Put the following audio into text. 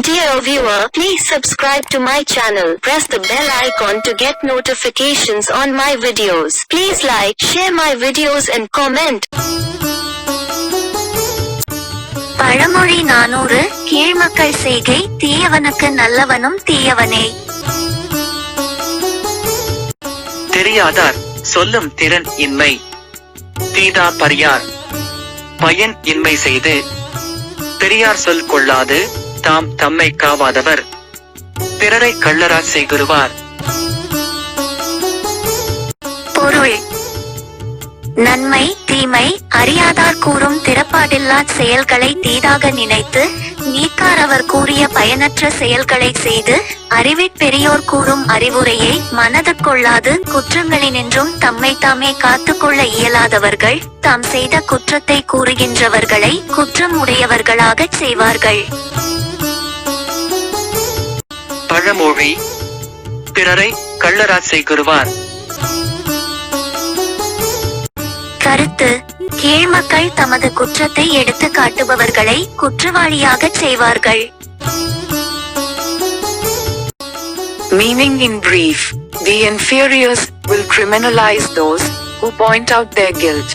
Dear viewer, please subscribe to my channel. Press the bell icon to get notifications on my videos. Please like, share my videos and comment. பழமொழி நானூறு கீழ்மக்கள் செய்கை தீயவனுக்கு நல்லவனும் தீயவனே தெரியாதார் சொல்லும் திறன் இன்மை தீதா பரியார் பயன் இன்மை செய்து பெரியார் சொல் கொள்ளாது தாம் தம்மை காவாதவர். பிறரை கள்ளரா செய்குருவார் பொருள். நன்மை தீமை அறியாதார் கூறும் திறப்பாடில்லா செயல்களை தீதாக நினைத்து நீக்காரவர் கூறிய பயனற்ற செயல்களை செய்து அறிவிற் பெரியோர் கூறும் அறிவுரையை மனது கொள்ளாது குற்றங்களினின்றும் தம்மை தாமே காத்துக்கொள்ள இயலாதவர்கள் தாம் செய்த குற்றத்தை கூறுகின்றவர்களை குற்றம் உடையவர்களாகச் செய்வார்கள். பழமொழி பிறரை கள்ளரா செய்குருவார் கருத்து கீழ்மக்கள் தமது குற்றத்தை எடுத்து காட்டுபவர்களை குற்றவாளியாகச் செய்வார்கள் Meaning in brief, the inferiors will criminalize those who point out their guilt.